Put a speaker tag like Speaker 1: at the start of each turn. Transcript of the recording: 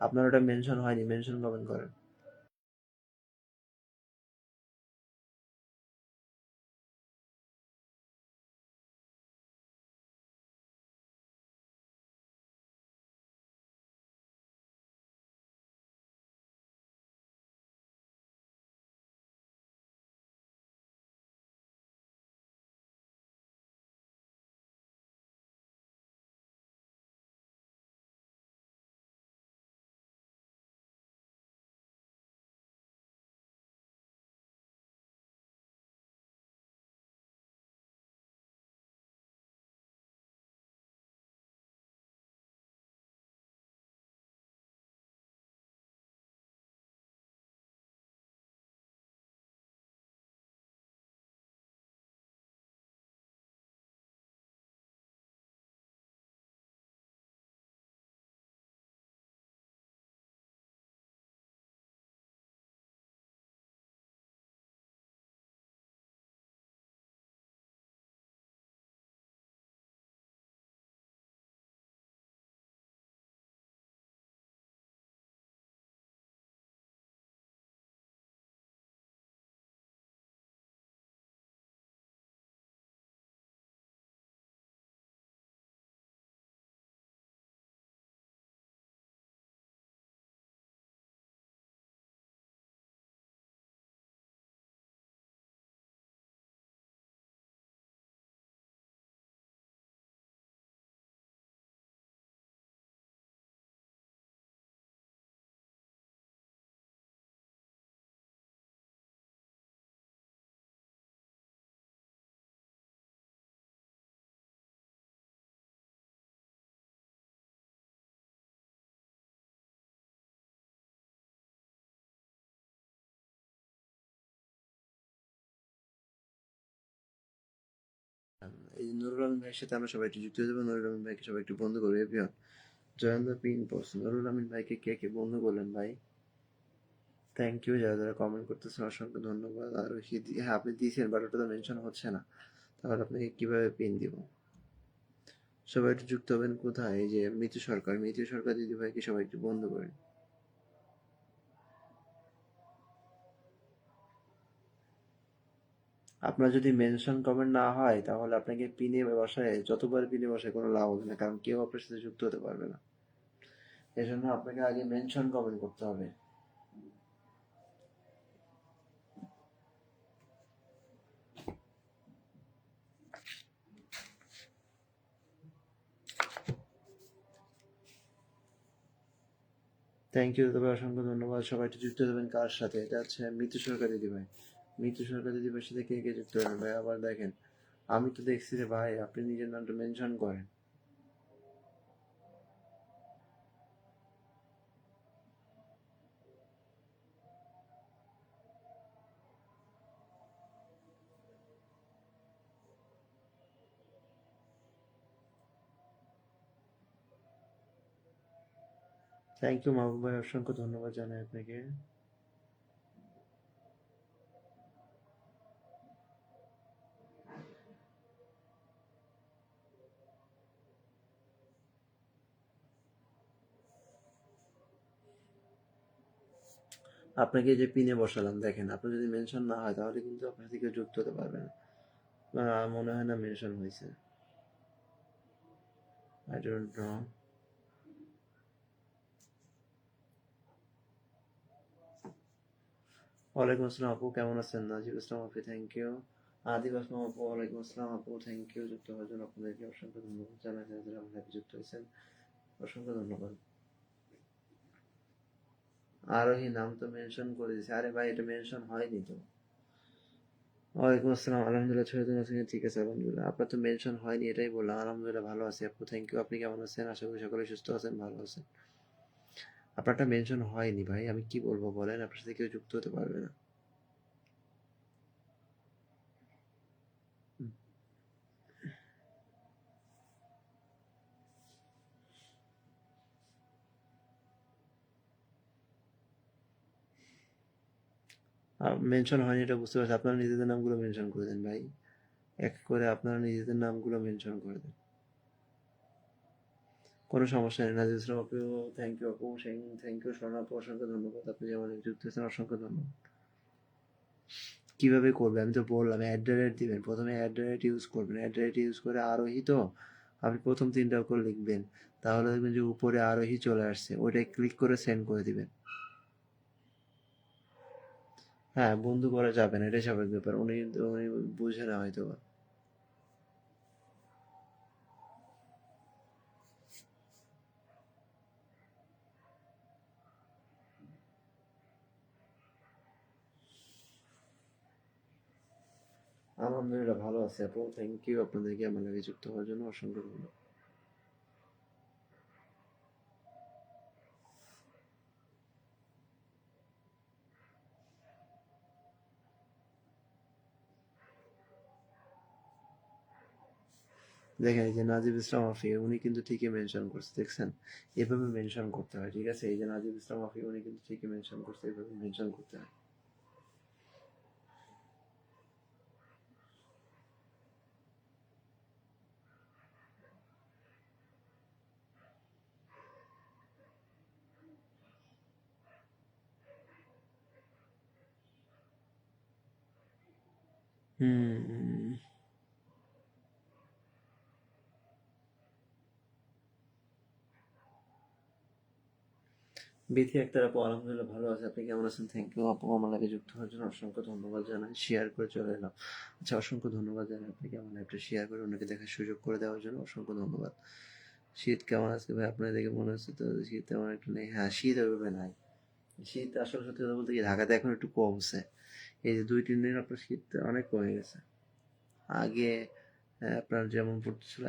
Speaker 1: আপনার ওটা মেনশন হয়নি মেনশন কমেন্ট করেন। এই নুরুল আমিন ভাইয়ের সাথে আমরা সবাই একটু যুক্ত হয়ে যাব। নুরুল আমিন ভাইকে সবাই একটু বন্ধু করবে এভিয়ন join the pin post Nurul Amin ভাইকে কে কে বন্ধু করলেন ভাই? থ্যাংক ইউ যারা যারা কমেন্ট করতেছেন, অসংখ্য ধন্যবাদ। আর হ্যাঁ আপনি দিয়েছেন বাট ওটা তো মেনশন হচ্ছে না। তাহলে আপনাকে কীভাবে পিন দিব? সবাই একটু যুক্ত হবেন কোথায়? এই যে মিতু সরকার। মিতু সরকার দিদি ভাইকে সবাই একটু বন্ধ করেন। আপনার যদি মেনশন কমেন্ট না হয়, তাহলে আপনাকে পিনে বসায়, যতবার পিনে বসায় কোনো লাভ হবে না, কারণ কেউ আপনার সাথে যুক্ত হতে পারবে না। এজন্য আপনাকে আগে মেনশন কমেন্ট করতে হবে। থ্যাংক ইউ তবে অসংখ্য ধন্যবাদ। সবাই একটু যুক্ত দেবেন কার সাথে? এটা হচ্ছে মিতু সরকার ভাই মিতু সরকার যদি ভাইয়ের সাথে কে কে যুক্ত হবেন ভাই, আবার দেখেন, আমি তো দেখছি রে ভাই, আপনি নিজের নামটা মেনশন করেন। থ্যাংক ইউ মাহবুব ভাই, অসংখ্য ধন্যবাদ জানাই আপনাকে। আপনাকে যে পিনে বসালাম, দেখেন আপনার যদি মেনশন না হয়, তাহলে কিন্তু আপনার সাথে যুক্ত হতে পারবে না। মনে হয় না মেনশন হয়েছে। আই ডোন্ট নো ওয়ালাইকুম আসসালাম আপু, কেমন আছেন? নাজিব ইসলাম আপু থ্যাংক ইউ আদিব আসলাম আপু, ওয়ালাইকুম আসসালাম আপু থ্যাংক ইউ যুক্ত হওয়ার জন্য আপনাদেরকে অসংখ্য ধন্যবাদ জানাই, যারা আমার যুক্ত হয়েছেন। অসংখ্য ধন্যবাদ। আরোহী নাম তো মেনশন করে দিয়েছে। আরে ভাই, এটা মেনশন হয়নি তো। ওয়ালাইকুম আসসালাম, আলহামদুলিল্লাহ, ছোট আছেন। ঠিক আছে, আলহামদুলিল্লাহ। আপনার তো মেনশন হয়নি, এটাই বললাম। আলহামদুলিল্লাহ, ভালো আছি। আপু থ্যাংক ইউ আপনি কেমন আছেন? আশা করি সকলে সুস্থ আছেন, ভালো আছেন। আপনারটা মেনশন হয়নি ভাই। আমি কি বলব বলেন? আপনার সাথে কেউ যুক্ত হতে পারবে না। মেনশন হয়নি, এটা বুঝতে পারছি। আপনারা নিজেদের নামগুলো মেনশন করে দেন ভাই। এক করে আপনারা নিজেদের নামগুলো মেনশন করে দেন। কোনো সমস্যা নেই। নাজির ইসলাম আপু থ্যাংক ইউ আপু থ্যাংক ইউ সোনা আপু, অসংখ্য ধন্যবাদ। আপনি যেমন যুক্ত হয়েছেন অসংখ্য ধন্যবাদ। কীভাবে করবে আমি তো বললাম অ্যাট দ্য রেট দিবেন। প্রথমে অ্যাট দ্য রেট ইউজ করবেন। দ্য রেট ইউজ করে আরোহী তো আপনি প্রথম তিনটা অক্ষর লিখবেন। তাহলে দেখবেন যে উপরে আরোহী চলে আসছে। ওইটাই ক্লিক করে সেন্ড করে দিবেন। হ্যাঁ বন্ধু করা যাবে না এটাই স্বাভাবিক ব্যাপার। উনি উনি বুঝে না হয়তো বা। আলহামদুলিল্লাহ, ভালো আছে আপু। থ্যাংক ইউ আপনাদেরকে আমার লাগে যুক্ত হওয়ার জন্য অসংখ্য ধন্যবাদ। দেখেন এই যে নাজিব ইসলাম আফি উনি কিন্তু ঠিকই মেনশন করছে, দেখছেন? এভাবে মেনশন করতে হয়, ঠিক আছে? এই যে নাজিব ইসলাম আফি উনি কিন্তু ঠিকই মেনশন করছে, এভাবে মেনশন করতে হয়। হুম। বিথি একটা আপু, আলহামদুলিল্লাহ ভালো আছে। আপনি কেমন আছেন? থ্যাংক ইউ আপু। আমার লাগে যুক্ত হওয়ার জন্য অসংখ্য ধন্যবাদ জানাই। শেয়ার করে চলে এলাম। আচ্ছা অসংখ্য ধন্যবাদ জানাই আপনাকে আমার লাইভটা শেয়ার করে অন্যকে দেখার সুযোগ করে দেওয়ার জন্য অসংখ্য ধন্যবাদ। শীত কেমন আছে ভাই? আপনার দেখে মনে হচ্ছে তো শীত তেমন একটু নেই। হ্যাঁ শীত ওইভাবে নাই। শীত আসলে সত্যি কথা বলতে কি, ঢাকাতে এখন একটু কমছে। এই যে দুই, তিন দিন আপনার শীত অনেক কমে গেছে। আগে আপনার যেমন পড়তেছিল